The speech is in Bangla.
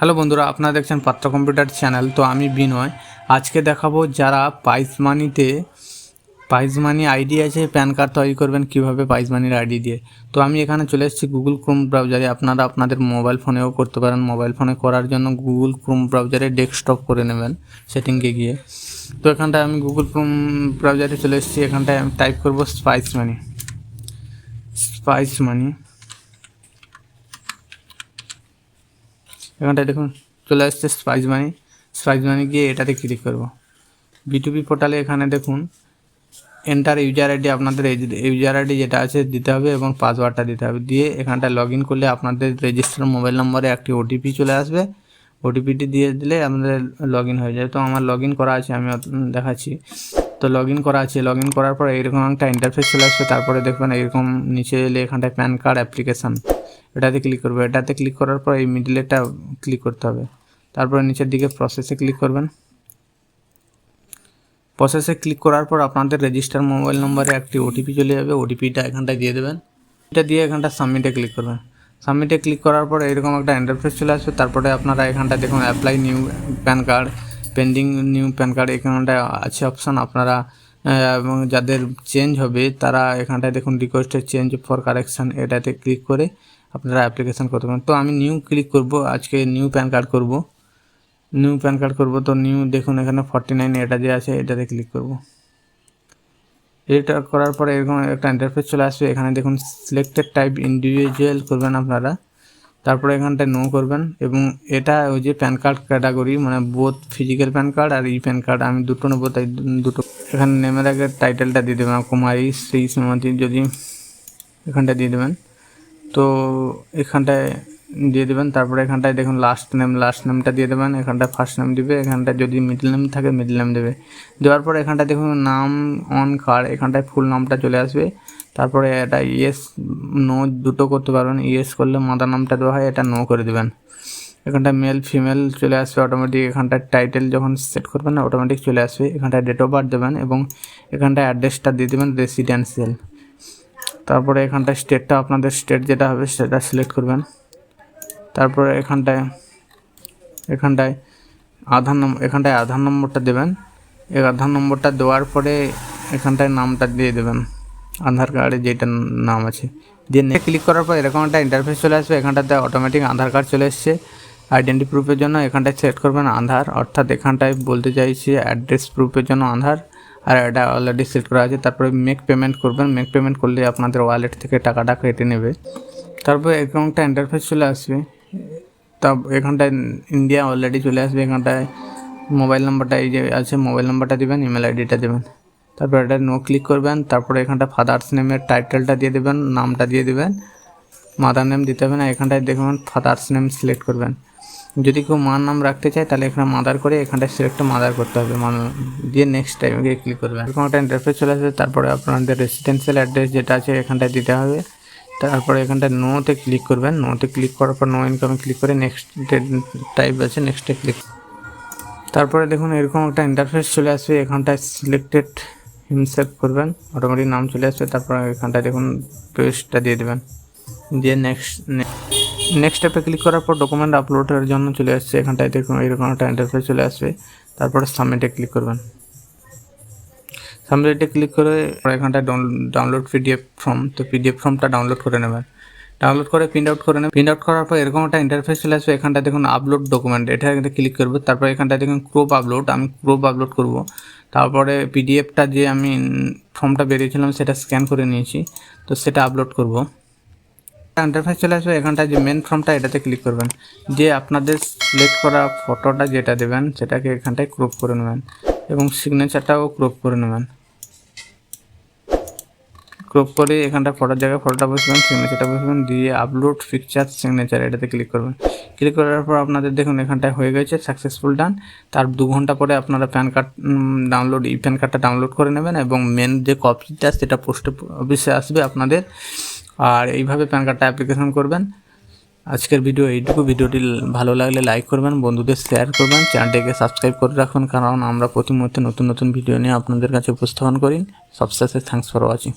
হ্যালো বন্ধুরা, আপনারা দেখছেন পাত্র কম্পিউটার চ্যানেল। তো আমি বিনয়। আজকে দেখাবো যারা পাইস মানিতে, পাইস মানি আইডি আছে, প্যান কার্ড তৈরি করবেন কীভাবে পাইস মানির আইডি দিয়ে। তো আমি এখানে চলে এসেছি গুগল ক্রোম ব্রাউজারে। আপনারা আপনাদের মোবাইল ফোনেও করতে পারেন। মোবাইল ফোনে করার জন্য গুগল ক্রোম ব্রাউজারে ডেস্কটপ করে নেবেন সেটিংকে গিয়ে। তো এখানটায় আমি গুগল ক্রোম ব্রাউজারে চলে এসেছি। এখানটায় আমি টাইপ করব স্পাইস মানি স্পাইস মানি এখানটায় দেখুন, চলে আসছে স্পাইস মানি স্পাইস মানি গিয়ে এটাতে ক্লিক করব। বিটুবি পোর্টালে এখানে দেখুন এন্টার ইউজার আইডি আপনাদের ইউজার আইডি যেটা আছে দিতে হবে এবং পাসওয়ার্ডটা দিতে হবে। দিয়ে এখানটা লগ ইন করলে আপনাদের রেজিস্টার মোবাইল নম্বরে একটি ওটিপি চলে আসবে। ওটিপিটি দিয়ে দিলে আপনাদের লগ ইন হয়ে যাবে। তো আমার লগ ইন করা আছে, আমি দেখাচ্ছি। তো লগ ইন করা আছে। লগ ইন করার পর এরকম একটা ইন্টারফেস চলে আসবে। তারপরে দেখবেন এরকম নিচে এলে এখানটায় প্যান কার্ড অ্যাপ্লিকেশান এটাতে ক্লিক করবে। এটাতে ক্লিক করার পর এই মিডিলেটা ক্লিক করতে হবে। তারপরে নিচের দিকে প্রসেসে ক্লিক করবেন। প্রসেসে ক্লিক করার পর আপনাদের রেজিস্টার মোবাইল নম্বরে একটি ওটিপি চলে যাবে। ওটিপিটা এখানটায় দিয়ে দেবেন। এটা দিয়ে এখানটা সাবমিটে ক্লিক করবেন। সাবমিটে ক্লিক করার পর এরকম একটা ইন্টারফেস চলে আসবে। তারপরে আপনারা এখানটা দেখুন apply new PAN card pending new PAN card এখানটায় আছে অপশান আপনারা এবং যাদের চেঞ্জ হবে তারা এখানটায় দেখুন রিকোয়েস্টেড চেঞ্জ ফর কারেকশান এটাতে ক্লিক করে আপনারা অ্যাপ্লিকেশান করতে পারেন। তো আমি নিউ ক্লিক করব, আজকে নিউ প্যান কার্ড করব। নিউ প্যান কার্ড করব, তো নিউ দেখুন এখানে ফর্টি নাইন এটা যে আছে এটাতে ক্লিক করব। এটা করার পরে এরকম একটা ইন্টারফেস চলে আসবে, এখানে দেখুন সিলেক্টেড টাইপ ইন্ডিভিজুয়াল করবেন আপনারা। তারপরে এখানটায় নো করবেন এবং এটা ওই যে প্যান কার্ড ক্যাটাগরি মানে বোথ ফিজিক্যাল প্যান কার্ড আর ই প্যান কার্ড আমি দুটো নেব, তাই দুটো। এখানে নেমের আগে টাইটেলটা দিয়ে দেবেন, কুমারী শ্রী শ্রীমতী, যদি এখানটায় দিয়ে দেবেন। তো এখানটায় দিয়ে দেবেন। তারপরে এখানটায় দেখুন লাস্ট নেম লাস্ট নেমটা দিয়ে দেবেন। এখানটায় ফার্স্ট নেম দিবে, এখানটায় যদি মিডল নেম থাকে মিডল নেম দেবে। দেওয়ার পরে এখানটায় দেখুন, নাম অন কার্ড এখানটায় ফুল নামটা চলে আসবে। তারপরে এটা ইয়েস নো দুটো করতে পারবেন। ইয়েস করলে মাদার নামটা দেওয়া হয়, এটা নো করে দেবেন। এখানটায় মেল ফিমেল চলে আসবে অটোমেটিক এখানটায় টাইটেল যখন সেট করবেন অটোমেটিক চলে আসবে। এখানটায় ডেট অফ বার্থ দেবেন এবং এখানটায় অ্যাড্রেসটা দিয়ে দেবেন রেসিডেন্সিয়াল তারপরে এখানটায় স্টেটটা আপনাদের স্টেট যেটা হবে সেটা সিলেক্ট করবেন। তারপরে এখানটায় এখানটায় আধার নম্বর এখানটায় আধার নম্বরটা দেবেন। এই আধার নম্বরটা দেওয়ার পরে এখানটায় নামটা দিয়ে দেবেন। আধার কার্ডে যেটা নাম আছে। দিয়ে নেক্সট ক্লিক করার পর এরকম একটা ইন্টারফেস চলে আসবে। এখানটাতে অটোমেটিক আধার কার্ড চলে এসছে। আইডেন্টি প্রুফের জন্য এখানটায় সেট করবেন আধার। অর্থাৎ এখানটায় বলতে চাইছি অ্যাড্রেস প্রুফের জন্য আধার। আর এটা অলরেডি সেট করা আছে। তারপরে মেক পেমেন্ট করবেন। মেক পেমেন্ট করলে আপনাদের ওয়ালেট থেকে টাকাটা কেটে নেবে। তারপর অ্যাকাউন্টটা ইন্টারফেস চলে আসবে। তা এখানটায় ইন্ডিয়া অলরেডি চলে আসবে। এখানটায় মোবাইল নাম্বারটা এই যে আছে মোবাইল নাম্বারটা দেবেন ইমেল আইডিটা দেবেন। তারপর এটা নো ক্লিক করবেন। তারপরে এখানটা ফাদার্স নেমের টাইটেলটা দিয়ে দেবেন, নামটা দিয়ে দেবেন মাদার নেম দিতে হবে না। এখানটায় দেখবেন ফাদার্স নেম সিলেক্ট করবেন। যদি কেউ মার নাম রাখতে চায়, তাহলে এখানে মাদার করে এখানটায় সিলেক্ট মাদার করতে হবে। মানে দিয়ে নেক্সট টাইম গিয়ে ক্লিক করবেন। এরকম একটা ইন্টারফেস চলে আসবে। তারপরে আপনাদের রেসিডেন্সিয়াল অ্যাড্রেস যেটা আছে, এখানটায় দিতে হবে। তারপরে এখানটায় নোতে ক্লিক করবেন। নোতে ক্লিক করার পর নো ইনকামে ক্লিক করে নেক্সট টাইপ আছে নেক্সটে ক্লিক তারপরে দেখুন, এরকম একটা ইন্টারফেস চলে আসবে। এখানটায় সিলেক্টেড হিমসেপ করবেন। অটোমেটিক নাম চলে আসবে। তারপর এখানটায় দেখুন পেজটা দিয়ে দেবেন। দিয়ে নেক্সট নেক্সট স্টেপে ক্লিক করার পর ডকুমেন্ট আপলোডের জন্য চলে আসছে। এখানটায় দেখুন এরকম একটা ইন্টারফেস চলে আসবে। তারপরে সাবমিটে ক্লিক করবেন। সাবমিটে ক্লিক করে এখানটায় ডাউনলোড পিডিএফ ফর্ম তো পিডিএফ ফর্মটা ডাউনলোড করে নেবেন। ডাউনলোড করে প্রিন্ট আউট করে নেবেন। প্রিন্ট আউট করার পর এরকম একটা ইন্টারফেস চলে আসবে। এখানটা দেখুন আপলোড ডকুমেন্ট এটা এখানে ক্লিক করব। তারপর এখানটা দেখুন ক্রোপ আপলোড আমি ক্রোপ আপলোড করব। তারপরে পিডিএফটা যে আমি ফর্মটা বেরিয়েছিলাম, সেটা স্ক্যান করে নিয়েছি। তো সেটা আপলোড করব। ইন্টারফেস চলে আসবে, এখানটায় যে মেন ফর্মটা এটাতে ক্লিক করবেন। যে আপনাদের সিলেক্ট করা ফটোটা যেটা দেবেন, সেটাকে এখানটায় ক্রপ করে নেবেন এবং সিগনেচারটাও ক্রপ করে নেবেন। ক্রপ করে এখানটা ফটোর জায়গায় ফটোটা বসবেন সিগনেচারটা বসবেন, দিয়ে আপলোড পিকচার সিগনেচার এটাতে ক্লিক করবেন। ক্লিক করার পর আপনাদের দেখুন এখানটায় হয়ে গেছে সাকসেসফুল ডান তার দু ঘণ্টা পরে আপনারা PAN card download e PAN কার্ডটা ডাউনলোড করে নেবেন এবং মেন যে কপিটা সেটা পোস্ট অফিসে আসবে আপনাদের। আর এইভাবে প্যান কার্ডটা অ্যাপ্লিকেশন করবেন। আজকের ভিডিও এইটুকু। ভিডিওটি ভালো লাগলে লাইক করবেন, বন্ধুদের শেয়ার করবেন চ্যানেলটিকে সাবস্ক্রাইব করে রাখুন, কারণ আমরা প্রতি মুহূর্তে নতুন নতুন ভিডিও নিয়ে আপনাদের কাছে উপস্থাপন করি। সবশেষে থ্যাংকস ফর ওয়াচিং